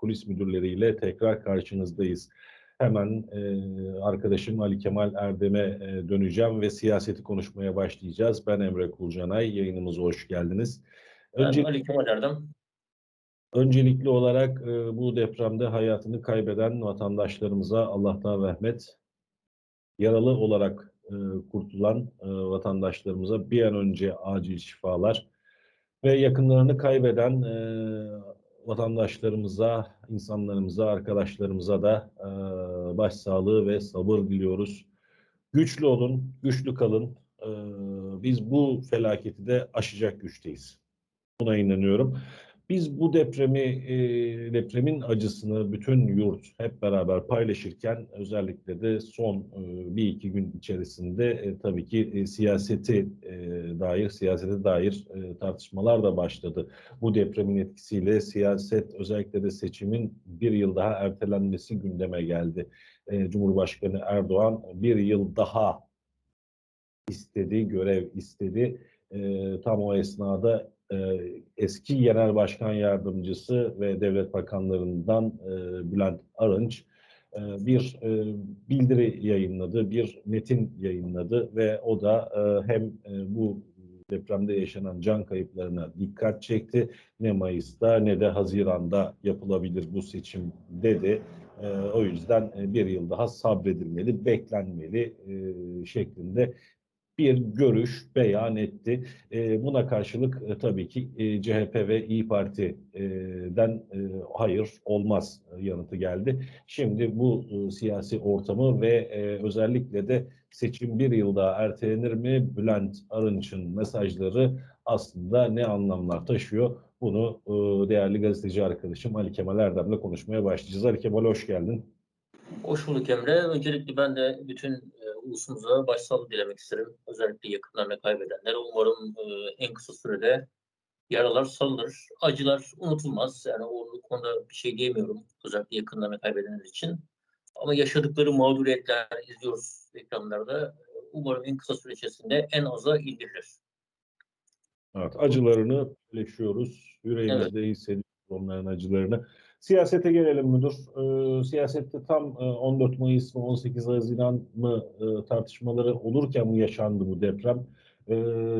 kulis müdürleriyle tekrar karşınızdayız. Hemen e, arkadaşım Ali Kemal Erdem'e e, döneceğim ve siyaseti konuşmaya başlayacağız. Ben Emre Kulcanay, yayınımıza hoş geldiniz. Önce, ben Ali Kemal Erdem. Öncelikli olarak e, bu depremde hayatını kaybeden vatandaşlarımıza Allah'tan rahmet, yaralı olarak e, kurtulan e, vatandaşlarımıza bir an önce acil şifalar ve yakınlarını kaybeden e, vatandaşlarımıza, insanlarımıza, arkadaşlarımıza da e, başsağlığı ve sabır diliyoruz. Güçlü olun, güçlü kalın. E, biz bu felaketi de aşacak güçteyiz. Buna inanıyorum. Biz bu depremi, e, depremin acısını bütün yurt hep beraber paylaşırken özellikle de son e, bir iki gün içerisinde e, tabii ki e, siyaseti dair, siyasete dair tartışmalar da başladı. Bu depremin etkisiyle siyaset özellikle de seçimin bir yıl daha ertelenmesi gündeme geldi. Cumhurbaşkanı Erdoğan bir yıl daha istedi, görev istedi. E, tam o esnada e, eski Genel Başkan Yardımcısı ve Devlet Bakanlarından e, Bülent Arınç e, bir e, bildiri yayınladı, bir metin yayınladı ve o da e, hem e, bu depremde yaşanan can kayıplarına dikkat çekti. Ne Mayıs'ta ne de Haziran'da yapılabilir bu seçim dedi. E, o yüzden e, bir yıl daha sabredilmeli, beklenmeli e, şeklinde bir görüş beyan etti. E, buna karşılık e, tabii ki e, CHP ve İyi Parti'den e, hayır olmaz yanıtı geldi. Şimdi bu e, siyasi ortamı ve e, özellikle de seçim bir yıl daha ertelenir mi? Bülent Arınç'ın mesajları aslında ne anlamlar taşıyor? Bunu e, değerli gazeteci arkadaşım Ali Kemal Erdem'le konuşmaya başlayacağız. Ali Kemal hoş geldin. Hoş bulduk Emre. Öncelikle ben de bütün e, ulusumuza başsağlığı dilemek isterim. Özellikle yakınlarını kaybedenlere. Umarım e, en kısa sürede yaralar salınır. Acılar unutulmaz. Yani o konuda bir şey diyemiyorum. Özellikle yakınlarını kaybedenler için. Ama yaşadıkları mağduriyetler izliyoruz ekranlarda. Umarım en kısa süre içerisinde en aza indirilir. Evet, acılarını paylaşıyoruz. Yüreğimizde evet. hissediyoruz onların acılarını. Siyasete gelelim müdür. E, siyasette tam e, 14 Mayıs mı 18 Haziran mı e, tartışmaları olurken mi yaşandı bu deprem? E,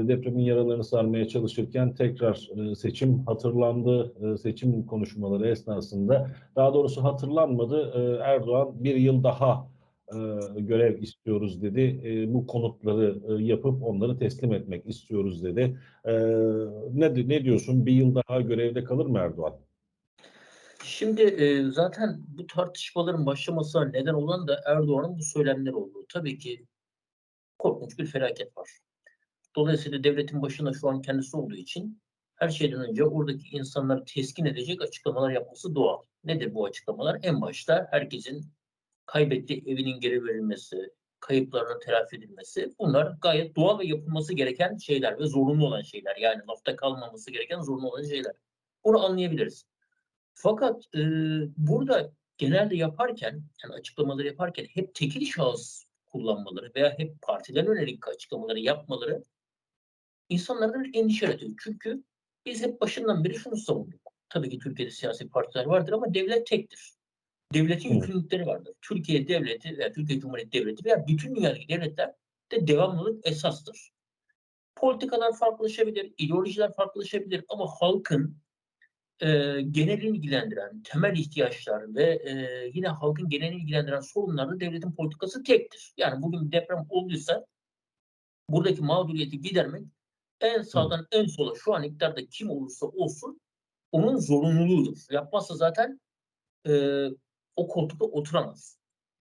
depremin yaralarını sarmaya çalışırken tekrar e, seçim hatırlandı. E, seçim konuşmaları esnasında daha doğrusu hatırlanmadı. E, Erdoğan bir yıl daha e, görev istiyoruz dedi. E, bu konutları e, yapıp onları teslim etmek istiyoruz dedi. E, ne, ne diyorsun? Bir yıl daha görevde kalır mı Erdoğan? Şimdi e, zaten bu tartışmaların başlamasına neden olan da Erdoğan'ın bu söylemleri oldu. Tabii ki korkunç bir felaket var. Dolayısıyla devletin başında şu an kendisi olduğu için her şeyden önce oradaki insanları teskin edecek açıklamalar yapması doğal. Nedir bu açıklamalar? En başta herkesin kaybettiği evinin geri verilmesi, kayıplarının telafi edilmesi bunlar gayet doğal ve yapılması gereken şeyler ve zorunlu olan şeyler. Yani lafta kalmaması gereken zorunlu olan şeyler. Bunu anlayabiliriz. Fakat e, burada genelde yaparken, yani açıklamaları yaparken hep tekil şahıs kullanmaları veya hep partiler yönelik açıklamaları yapmaları insanlarda bir endişe yaratıyor. Çünkü biz hep başından beri şunu savunduk. Tabii ki Türkiye'de siyasi partiler vardır ama devlet tektir. Devletin yükümlülükleri vardır. Türkiye devleti veya Türkiye Cumhuriyeti devleti veya bütün dünyadaki devletler de devamlılık esastır. Politikalar farklılaşabilir, ideolojiler farklılaşabilir ama halkın e, genel ilgilendiren temel ihtiyaçlar ve e, yine halkın genel ilgilendiren sorunlarda devletin politikası tektir. Yani bugün deprem olduysa buradaki mağduriyeti gidermek en sağdan en sola şu an iktidarda kim olursa olsun onun zorunluluğudur. Yapmazsa zaten e, o koltukta oturamaz.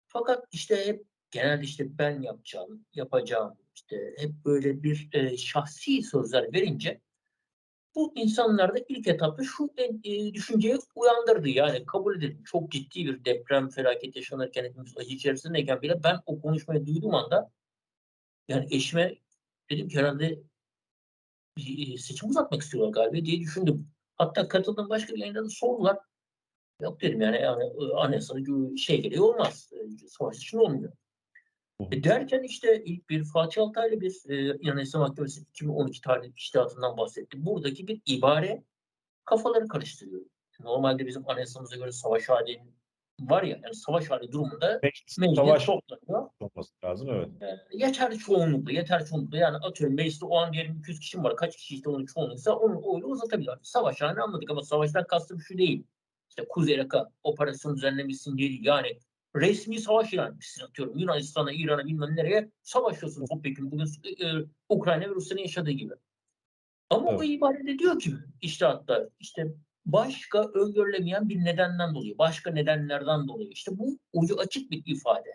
Fakat işte hep genelde işte ben yapacağım, yapacağım işte hep böyle bir e, şahsi sözler verince bu insanlarda ilk etapta şu e, düşünceyi uyandırdı. Yani kabul edelim çok ciddi bir deprem felaket yaşanırken hepimiz acı içerisindeyken bile ben o konuşmayı duyduğum anda yani eşime dedim ki herhalde bir e, seçim uzatmak istiyorlar galiba diye düşündüm. Hatta katıldığım başka bir yayında da sordular. Yok dedim yani, yani e, anayasada şey gereği olmaz. E, savaş için olmuyor. E derken işte ilk bir Fatih Altaylı bir e, Anayasa Mahkemesi 2012 tarihli iştihatından bahsetti. Buradaki bir ibare kafaları karıştırıyor. Normalde bizim anayasamıza göre savaş hali var ya, yani savaş hali durumunda Meclis savaş toplanıyor. olması lazım evet. E, yeterli çoğunlukla, yeterli çoğunlukla yani atıyorum mecliste o an diyelim 200 kişi var, kaç kişi işte onun çoğunluksa onun oyunu uzatabilir. Savaş halini anladık ama savaştan kastım şu değil. İşte Kuzey Irak'a operasyon düzenlemişsin değil. Yani resmi savaş ilan etmişsin atıyorum. Yunanistan'a, İran'a bilmem nereye savaşıyorsun topyekun bugün e, Ukrayna ve Rusya'nın yaşadığı gibi. Ama o Evet. ibaret ediyor ki işte hatta işte başka öngörülemeyen bir nedenden dolayı, başka nedenlerden dolayı işte bu ucu açık bir ifade.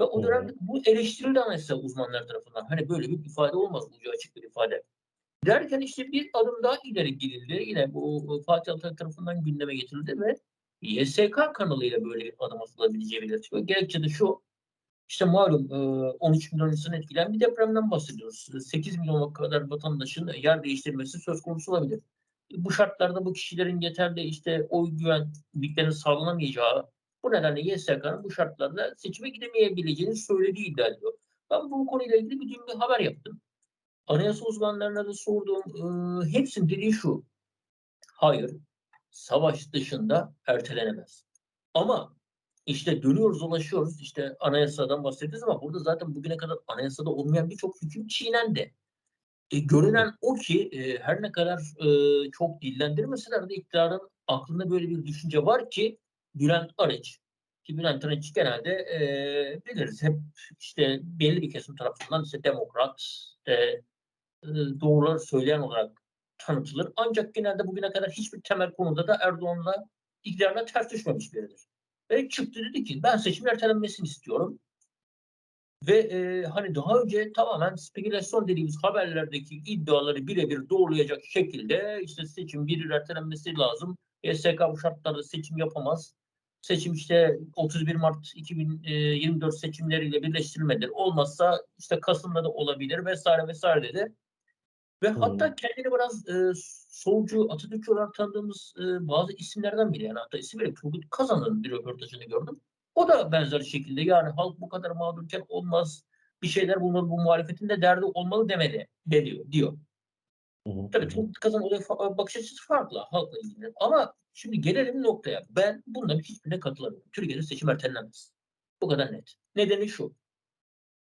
Ve o hı. dönemde bu eleştirildi anayasa uzmanlar tarafından. Hani böyle bir ifade olmaz ucu açık bir ifade. Derken işte bir adım daha ileri gidildi. Yine bu Fatih Altaylı tarafından gündeme getirildi ve YSK kanalıyla böyle bir adım atılabileceği belirtiliyor. Gerekçe de şu, işte malum e, 13 milyon insanı etkilen bir depremden bahsediyoruz. 8 milyon kadar vatandaşın yer değiştirmesi söz konusu olabilir. Bu şartlarda bu kişilerin yeterli işte oy güvenliklerinin sağlanamayacağı bu nedenle YSK'nın bu şartlarda seçime gidemeyebileceğini söylediği iddia ediyor. Ben bu konuyla ilgili bir dün bir haber yaptım. Anayasa uzmanlarına da sorduğum e, hepsinin dediği şu. Hayır, savaş dışında ertelenemez. Ama işte dönüyoruz dolaşıyoruz işte anayasadan bahsediyoruz ama burada zaten bugüne kadar anayasada olmayan birçok hüküm çiğnendi. E, görünen o ki e, her ne kadar e, çok dillendirmeseler de iktidarın aklında böyle bir düşünce var ki Bülent Arınç ki Bülent Arınç genelde e, biliriz hep işte belli bir kesim tarafından işte demokrat, e, doğruları söyleyen olarak tanıtılır. Ancak genelde bugüne kadar hiçbir temel konuda da Erdoğan'la iktidarla ters düşmemiş biridir. Ve çıktı dedi ki ben seçim ertelenmesini istiyorum. Ve e, hani daha önce tamamen spekülasyon dediğimiz haberlerdeki iddiaları birebir doğrulayacak şekilde işte seçim bir yıl ertelenmesi lazım. YSK bu şartlarda seçim yapamaz. Seçim işte 31 Mart 2024 seçimleriyle birleştirilmedir. Olmazsa işte Kasım'da da olabilir vesaire vesaire dedi. Ve Hmm. hatta kendini biraz e, solcu, Atatürkçü olarak tanıdığımız e, bazı isimlerden biri. Yani hatta isim verip Turgut Kazan'ın bir röportajını gördüm. O da benzer şekilde yani halk bu kadar mağdurken olmaz bir şeyler bunlar bu muhalefetin de derdi olmalı demedi de diyor. hı. Tabii Turgut Kazan olaya fa- bakış açısı farklı halkla ilgili. Ama şimdi gelelim noktaya. Ben bunların hiçbirine katılamıyorum. Türkiye'de seçim ertelenemez. Bu kadar net. Nedeni şu.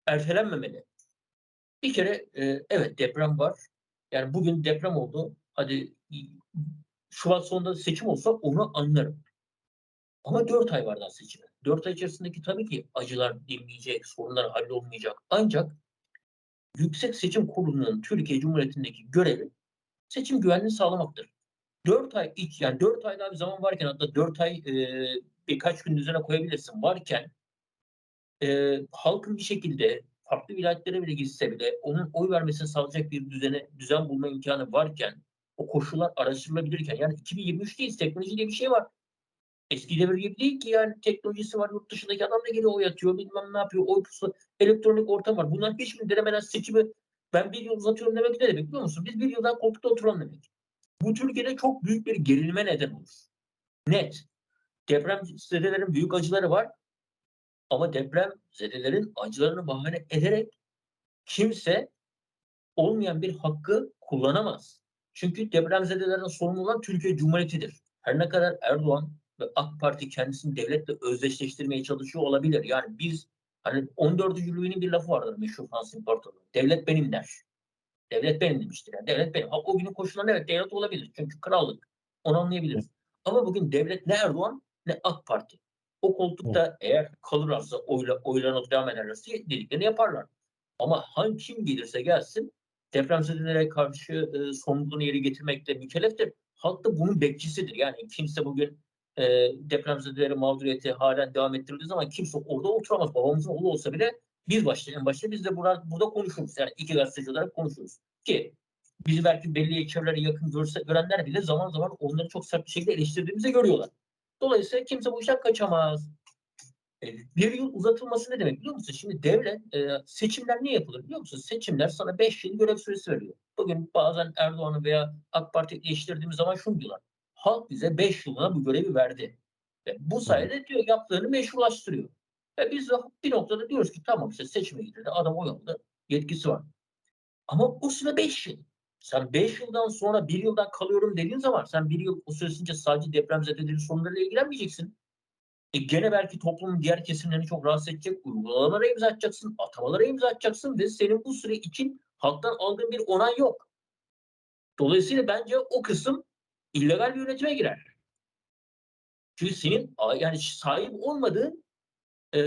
Ertelenmemeli. Bir kere e, evet deprem var. Yani bugün deprem oldu. Hadi Şubat sonunda seçim olsa onu anlarım. Ama 4 ay var daha seçime. 4 ay içerisindeki tabii ki acılar dinmeyecek, sorunlar hallolmayacak. Ancak Yüksek Seçim Kurulu'nun Türkiye Cumhuriyeti'ndeki görevi seçim güvenliğini sağlamaktır. 4 ay iç yani 4 ay daha bir zaman varken hatta 4 ay e, birkaç gün üzerine koyabilirsin varken e, halkın bir şekilde farklı vilayetlere bile gitse bile onun oy vermesini sağlayacak bir düzene düzen bulma imkanı varken o koşullar araştırılabilirken yani 2023 değil teknoloji diye bir şey var. Eski devir gibi değil ki yani teknolojisi var yurt dışındaki adam da geliyor oy atıyor bilmem ne yapıyor oy pusula elektronik ortam var. Bunların hiçbirini denemeden seçimi ben bir yıl uzatıyorum demek ne demek biliyor musun? Biz bir yıldan koltukta oturalım demek. Bu Türkiye'de çok büyük bir gerilme neden olur. Net. Deprem zedelerin büyük acıları var. Ama deprem zedelerin acılarını bahane ederek kimse olmayan bir hakkı kullanamaz. Çünkü depremzedelerin sorumlu olan Türkiye Cumhuriyeti'dir. Her ne kadar Erdoğan ve AK Parti kendisini devletle özdeşleştirmeye çalışıyor olabilir. Yani biz hani 14. Louis'nin bir lafı vardır meşhur Fransız İmparatorluğu. Devlet benim der. Devlet benim demiştir. Yani devlet benim. Ha, o günün koşullarında evet devlet olabilir. Çünkü krallık. Onu anlayabiliriz. Ama bugün devlet ne Erdoğan ne AK Parti. O koltukta eğer kalırlarsa oyla, oylanıp devam ederlerse dediklerini yaparlar. Ama hangi kim gelirse gelsin depremzedelere karşı e, sorumluluğunu yeri getirmekle mükelleftir. Halk da bunun bekçisidir. Yani kimse bugün e, depremzedeleri mağduriyeti halen devam ettirildiği zaman kimse orada oturamaz. Babamızın oğlu olsa bile biz başta en başta biz de burada, burada konuşuruz. Yani iki gazeteci olarak konuşuruz. Ki bizi belki belli çevrelere yakın görse, görenler bile zaman zaman onları çok sert bir şekilde eleştirdiğimizi görüyorlar. Dolayısıyla kimse bu işten kaçamaz. E, bir yıl uzatılması ne demek biliyor musun? Şimdi devlet e, seçimler niye yapılır biliyor musun? Seçimler sana 5 yıl görev süresi veriyor. Bugün bazen Erdoğan'ı veya AK Parti'yi eleştirdiğimiz zaman şunu diyorlar. Halk bize 5 yılına bu görevi verdi. Ve bu sayede diyor yaptığını meşrulaştırıyor. Ve biz de bir noktada diyoruz ki tamam işte seçime gidildi. Adam oy aldı. Yetkisi var. Ama o süre 5 yıl. Sen 5 yıldan sonra 1 yıldan kalıyorum dediğin zaman sen 1 yıl o süresince sadece depremzedelerin sorunlarıyla ilgilenmeyeceksin. E gene belki toplumun diğer kesimlerini çok rahatsız edecek uygulamalara imza atacaksın, atamalara imza atacaksın ve senin bu süre için halktan aldığın bir onay yok. Dolayısıyla bence o kısım illegal bir yönetime girer. Çünkü senin yani sahip olmadığın e,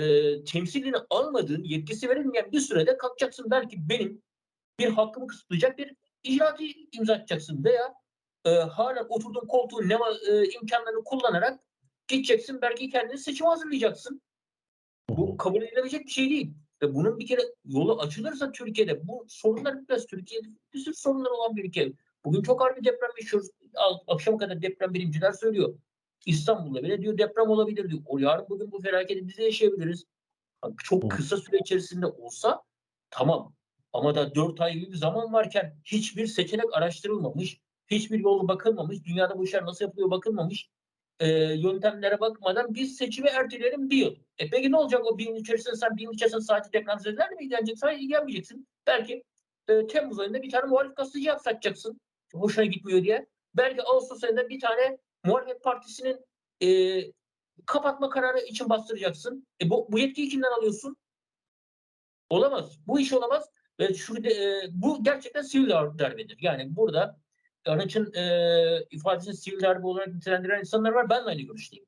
temsilini almadığın, yetkisi verilmeyen bir sürede kalkacaksın belki benim bir hakkımı kısıtlayacak bir icraatı imza atacaksın veya e, hala oturduğun koltuğun ne e, imkanlarını kullanarak gideceksin belki kendini seçim hazırlayacaksın. Bu kabul edilebilecek bir şey değil. Ve bunun bir kere yolu açılırsa Türkiye'de bu sorunlar bitmez. Türkiye'de bir sürü sorunlar olan bir ülke. Bugün çok ağır bir deprem yaşıyoruz. Akşama kadar deprem bilimciler söylüyor. İstanbul'da bile diyor deprem olabilir diyor. O yarın bugün bu felaketi biz de yaşayabiliriz. Çok kısa süre içerisinde olsa tamam. Ama da 4 ay gibi bir zaman varken hiçbir seçenek araştırılmamış, hiçbir yol bakılmamış, dünyada bu işler nasıl yapılıyor bakılmamış, e, yöntemlere bakmadan biz seçimi erteleyelim bir yıl. E peki ne olacak o bir yıl içerisinde sen bir yıl içerisinde sadece depremzedelerle mi ilgileneceksin? Hayır ilgilenmeyeceksin. Belki e, Temmuz ayında bir tane muhalif gazeteci satacaksın. Hoşuna gitmiyor diye. Belki Ağustos ayında bir tane muhalefet partisinin e, kapatma kararı için bastıracaksın. E bu, bu yetkiyi kimden alıyorsun? Olamaz. Bu iş olamaz. Ve şurada e, bu gerçekten sivil darbedir. Yani burada Arınç'ın e, ifadesini sivil darbe olarak nitelendiren insanlar var. Ben de aynı görüşteyim.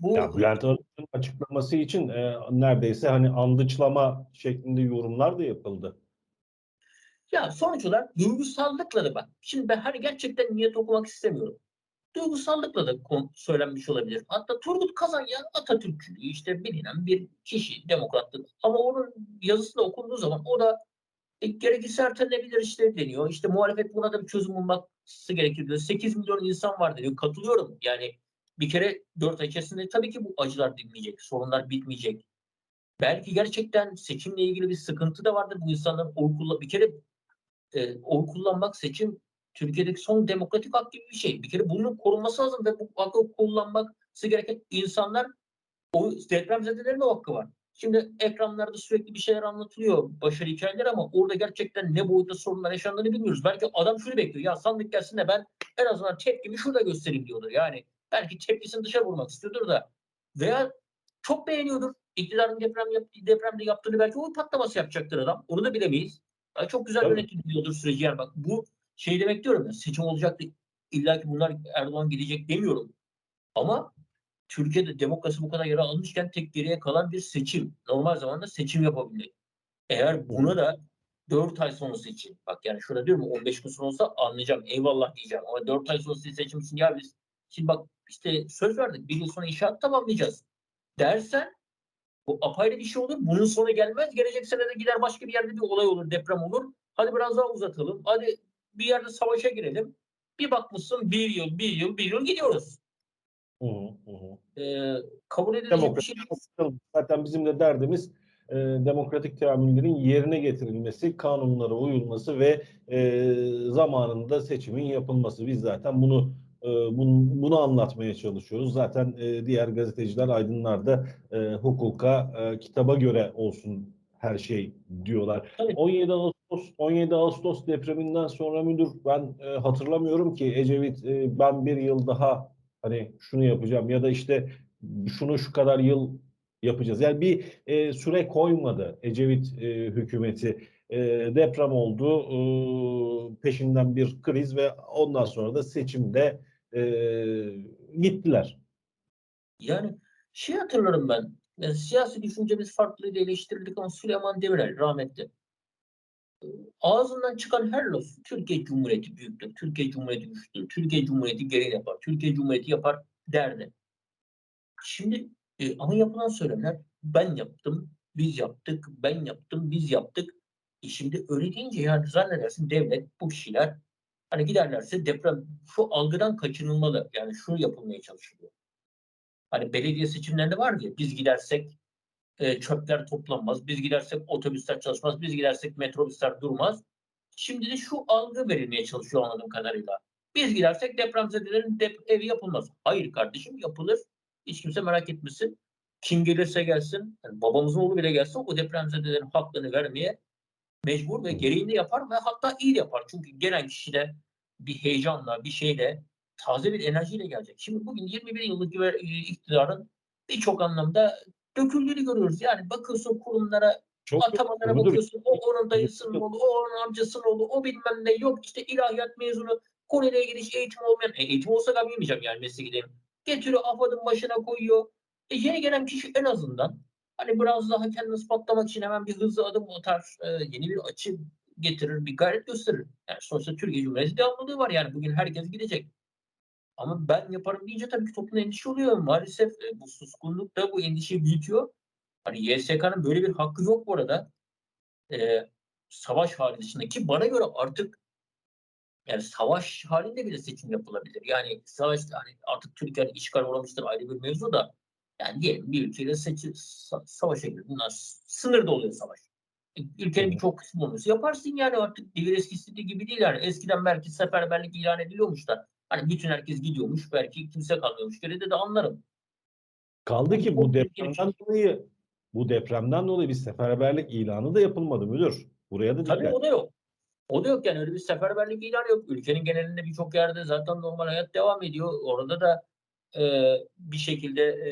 Bu Ya Bülent Arınç'ın açıklaması için e, neredeyse hani andıçlama şeklinde yorumlar da yapıldı. Ya sonuç olarak duygusallıkla da bak. Şimdi ben hani gerçekten niyet okumak istemiyorum. Duygusallıkla da söylenmiş olabilir. Hatta Turgut Kazanyan Atatürkçülüğü işte bilinen bir kişi demokrattı. Ama onun yazısı da okunduğu zaman o da e, gerekirse ertelenebilir işte deniyor. İşte muhalefet buna da bir çözüm bulması gerekir diyor. 8 milyon insan var deniyor. Katılıyorum. Yani bir kere 4 ay içerisinde tabii ki bu acılar dinmeyecek. Sorunlar bitmeyecek. Belki gerçekten seçimle ilgili bir sıkıntı da vardır. Bu insanların oy kullan bir kere e, oy kullanmak seçim Türkiye'deki son demokratik hak gibi bir şey. Bir kere bunun korunması lazım ve bu hakkı kullanması gereken insanlar o depremzedelerin o hakkı var. Şimdi ekranlarda sürekli bir şeyler anlatılıyor, başarı hikayeleri ama orada gerçekten ne boyutta sorunlar yaşandığını bilmiyoruz. Belki adam şunu bekliyor, ya sandık gelsin de ben en azından tepkimi şurada göstereyim diyordur. Yani belki tepkisini dışarı vurmak istiyordur da veya çok beğeniyordur. İktidarın deprem yap, depremde yaptığını belki oy patlaması yapacaktır adam. Onu da bilemeyiz. Ya çok güzel Tabii. yönetiliyordur süreci. Yani bak bu şey demek diyorum ya seçim olacaktı. İlla ki bunlar Erdoğan gidecek demiyorum. Ama Türkiye'de demokrasi bu kadar yara almışken tek geriye kalan bir seçim. Normal zamanda seçim yapabilmek. Eğer buna da 4 ay sonrası için bak yani şurada diyorum ya, 15 gün sonra olsa anlayacağım eyvallah diyeceğim ama 4 ay sonrası seçim için ya biz şimdi bak işte söz verdik bir yıl sonra inşaat tamamlayacağız dersen bu apayrı bir şey olur. Bunun sonu gelmez. Gelecek sene de gider başka bir yerde bir olay olur, deprem olur. Hadi biraz daha uzatalım. Hadi bir yerde savaşa girelim. Bir bakmışsın bir yıl, bir yıl, bir yıl gidiyoruz. Hı hı. Ee, kabul edilecek bir şey zaten bizim de derdimiz e, demokratik teamüllerin yerine getirilmesi, kanunlara uyulması ve e, zamanında seçimin yapılması. Biz zaten bunu e, bunu, bunu anlatmaya çalışıyoruz. Zaten e, diğer gazeteciler, aydınlar da e, hukuka, e, kitaba göre olsun her şey diyorlar. Tabii. 17 Ağustos 17 Ağustos depreminden sonra müdür ben e, hatırlamıyorum ki Ecevit e, ben bir yıl daha hani şunu yapacağım ya da işte şunu şu kadar yıl yapacağız. Yani bir e, süre koymadı Ecevit e, hükümeti. E, deprem oldu, e, peşinden bir kriz ve ondan sonra da seçimde e, gittiler. Yani şey hatırlarım ben. Yani siyasi düşüncemiz farklıydı eleştirildik ama Süleyman Demirel rahmetli. Ağzından çıkan her laf Türkiye Cumhuriyeti büyüktür, Türkiye Cumhuriyeti güçlüdür, Türkiye Cumhuriyeti gereğini yapar, Türkiye Cumhuriyeti yapar derdi. Şimdi e, ama yapılan söylemler ben yaptım, biz yaptık, ben yaptım, biz yaptık. E şimdi öyle deyince yani zannedersin devlet bu kişiler hani giderlerse deprem şu algıdan kaçınılmalı. Yani şunu yapılmaya çalışılıyor. Hani belediye seçimlerinde var ya biz gidersek e, çöpler toplanmaz, biz gidersek otobüsler çalışmaz, biz gidersek metrobüsler durmaz. Şimdi de şu algı verilmeye çalışıyor anladığım kadarıyla. Biz gidersek depremzedelerin dep evi yapılmaz. Hayır kardeşim yapılır. Hiç kimse merak etmesin. Kim gelirse gelsin, yani babamızın oğlu bile gelse o depremzedelerin haklarını vermeye Mecbur ve gereğini yapar ve hatta iyi de yapar. Çünkü gelen kişi de bir heyecanla, bir şeyle, taze bir enerjiyle gelecek. Şimdi bugün 21 yıllık e, iktidarın birçok anlamda döküldüğünü görüyoruz. Yani bakıyorsun kurumlara, Çok atamalara Müdür, bakıyorsun. O onun dayısının oğlu, o onun amcasının oğlu, o bilmem ne yok. işte ilahiyat mezunu, ilgili hiç eğitim olmayan. E, eğitim olsa ben bilmeyeceğim yani mesleği Getiriyor AFAD'ın başına koyuyor. E, yeni gelen kişi en azından hani biraz daha kendini ispatlamak için hemen bir hızlı adım atar. e, yeni bir açı getirir, bir gayret gösterir. Yani sonuçta Türkiye Cumhuriyeti devamlılığı var yani bugün herkes gidecek. Ama ben yaparım deyince tabii ki toplumda endişe oluyor. Maalesef e, bu suskunluk da bu endişeyi büyütüyor. Hani YSK'nın böyle bir hakkı yok bu arada. Ee, savaş hali dışında ki bana göre artık yani savaş halinde bile seçim yapılabilir. Yani savaş hani artık Türkiye işgal uğramıştır ayrı bir mevzu da yani diyelim bir ülkeyle seçim, sa- savaşa girdin. Sınırda oluyor savaş. E, Ülkenin birçok kısmı olması yaparsın yani artık devir eskisi gibi değil yani. Eskiden belki seferberlik ilan ediliyormuş da hani bütün herkes gidiyormuş belki kimse kalmıyormuş. Geride de anlarım. Kaldı ki bu depremden dolayı bu depremden dolayı bir seferberlik ilanı da yapılmadı müdür. Buraya da Tabii dikkat. o da yok. O da yok yani öyle bir seferberlik ilanı yok. Ülkenin genelinde birçok yerde zaten normal hayat devam ediyor. Orada da e, bir şekilde e,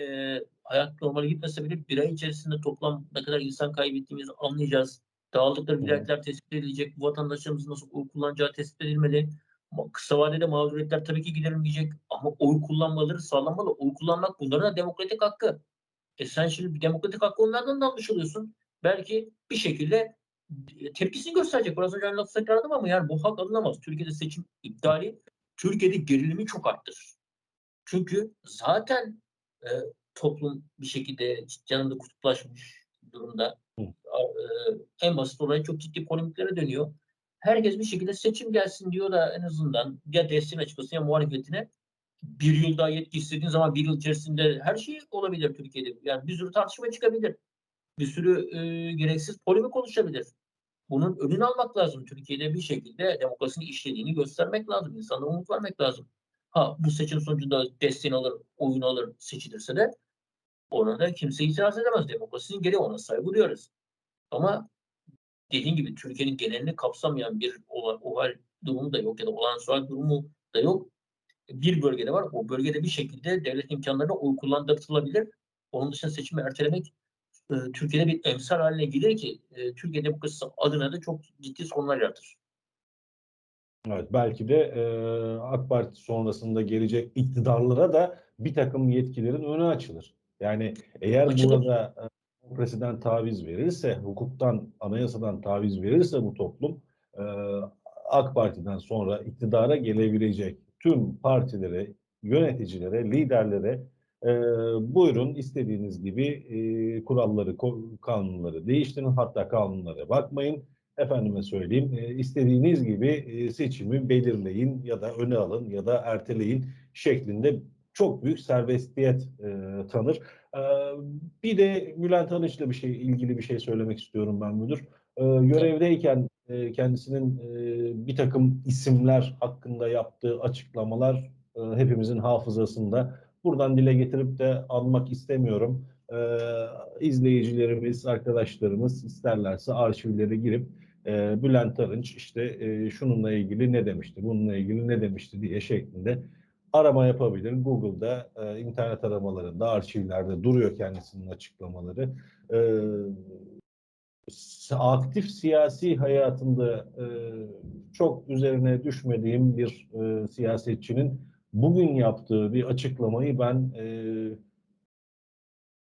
hayat normali gitmese bile bir ay içerisinde toplam ne kadar insan kaybettiğimizi anlayacağız. Dağıldıkları vilayetler tespit edilecek. Bu vatandaşlarımızın nasıl oy kullanacağı tespit edilmeli. Kısa vadede mağduriyetler tabii ki giderilmeyecek. Ama oy kullanmaları sağlanmalı. Oy kullanmak bunların da demokratik hakkı. E sen şimdi bir demokratik hakkı onlardan da almış oluyorsun. Belki bir şekilde e, tepkisini gösterecek. Biraz önce lafı tekrarladım ama yani bu hak alınamaz. Türkiye'de seçim iptali Türkiye'de gerilimi çok arttırır. Çünkü zaten e, toplum bir şekilde canında kutuplaşmış durumda. Hı. E, en basit olay çok ciddi polemiklere dönüyor. Herkes bir şekilde seçim gelsin diyor da en azından ya desteğini açıklasın ya muhalefetine bir yıl daha yetki istediğin zaman bir yıl içerisinde her şey olabilir Türkiye'de. Yani bir sürü tartışma çıkabilir. Bir sürü e, gereksiz polemik oluşabilir. Bunun önünü almak lazım. Türkiye'de bir şekilde demokrasinin işlediğini göstermek lazım. İnsanlara umut vermek lazım. Ha bu seçim sonucunda desteğini alır, oyunu alır, seçilirse de ona da kimse itiraz edemez. Demokrasinin gereği ona saygı duyuyoruz. Ama dediğim gibi Türkiye'nin genelini kapsamayan bir olay durumu da yok ya da olağanüstü hal durumu da yok bir bölgede var. O bölgede bir şekilde devlet imkanlarına oy kullandırtılabilir. Onun dışında seçimi ertelemek e, Türkiye'de bir emsal haline gelir ki e, Türkiye demokrasisi adına da çok ciddi sorunlar yaratır. Evet, belki de e, AK Parti sonrasında gelecek iktidarlara da bir takım yetkilerin önü açılır. Yani eğer Açılır. burada e, demokrasiden taviz verirse, hukuktan, anayasadan taviz verirse bu toplum e, AK Parti'den sonra iktidara gelebilecek tüm partilere, yöneticilere, liderlere e, buyurun istediğiniz gibi e, kuralları, kanunları değiştirin. Hatta kanunlara bakmayın efendime söyleyeyim e, istediğiniz gibi e, seçimi belirleyin ya da öne alın ya da erteleyin şeklinde çok büyük serbestiyet e, tanır. E, bir de Bülent Arınç'la bir şey ilgili bir şey söylemek istiyorum ben müdür. E, görevdeyken e, kendisinin e, bir takım isimler hakkında yaptığı açıklamalar e, hepimizin hafızasında. Buradan dile getirip de almak istemiyorum. E, izleyicilerimiz, arkadaşlarımız isterlerse arşivlere girip e, Bülent Arınç işte e, şununla ilgili ne demişti, bununla ilgili ne demişti diye şeklinde arama yapabilir. Google'da, e, internet aramalarında, arşivlerde duruyor kendisinin açıklamaları. E, aktif siyasi hayatında e, çok üzerine düşmediğim bir e, siyasetçinin bugün yaptığı bir açıklamayı ben e,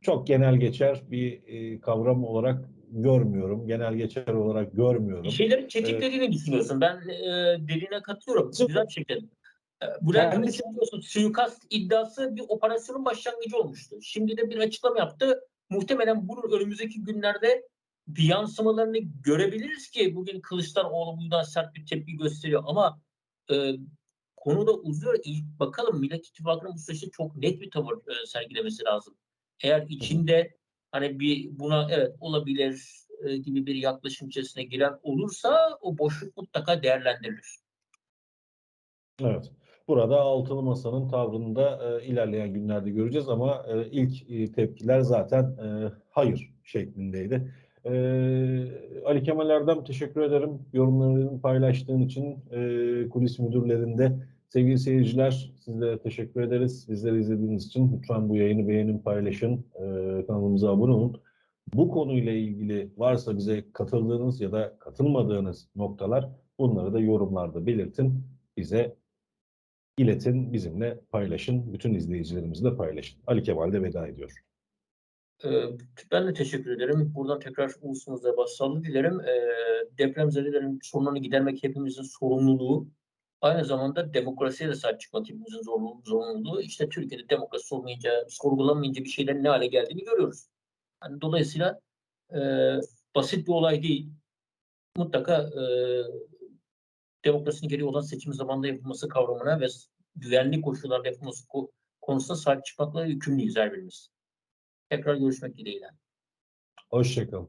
çok genel geçer bir e, kavram olarak görmüyorum. Genel geçer olarak görmüyorum. Bir şeyleri çetiklediğini düşünüyorsun. Ben e, dediğine katılıyorum. Güzel bir şekilde. E, Bülent Kendi- Arınç'ın biliyorsun suikast iddiası bir operasyonun başlangıcı olmuştu. Şimdi de bir açıklama yaptı. Muhtemelen bunun önümüzdeki günlerde bir yansımalarını görebiliriz ki bugün Kılıçdaroğlu bundan sert bir tepki gösteriyor ama e, konu da uzuyor. Bakalım Millet İttifakı'nın bu süreçte çok net bir tavır e, sergilemesi lazım. Eğer içinde hani bir buna evet olabilir e, gibi bir yaklaşım içerisine giren olursa o boşluk mutlaka değerlendirilir. Evet. Burada altılı masanın tavrını da e, ilerleyen günlerde göreceğiz ama e, ilk e, tepkiler zaten e, hayır şeklindeydi. Ee, Ali Kemal Erdem teşekkür ederim. Yorumlarını paylaştığın için e, kulis müdürlerinde. Sevgili seyirciler sizlere teşekkür ederiz. Bizleri izlediğiniz için lütfen bu yayını beğenin, paylaşın. E, kanalımıza abone olun. Bu konuyla ilgili varsa bize katıldığınız ya da katılmadığınız noktalar bunları da yorumlarda belirtin. Bize iletin, bizimle paylaşın. Bütün izleyicilerimizle paylaşın. Ali Kemal de veda ediyor. Ee, Ben de teşekkür ederim. Buradan tekrar ulusunuzda başsağlığı dilerim. Ee, Depremzedelerin sorunlarını gidermek hepimizin sorumluluğu. Aynı zamanda demokrasiye de sahip çıkmak hepimizin zorunluluğu. İşte Türkiye'de demokrasi olmayınca, sorgulanmayınca bir şeylerin ne hale geldiğini görüyoruz. Yani dolayısıyla e, basit bir olay değil. Mutlaka e, demokrasinin gereği olan seçim zamanında yapılması kavramına ve güvenli koşullarda yapılması ko- konusunda sahip çıkmakla yükümlüyüz her birimiz. Tekrar görüşmek dileğiyle. Hoşçakalın.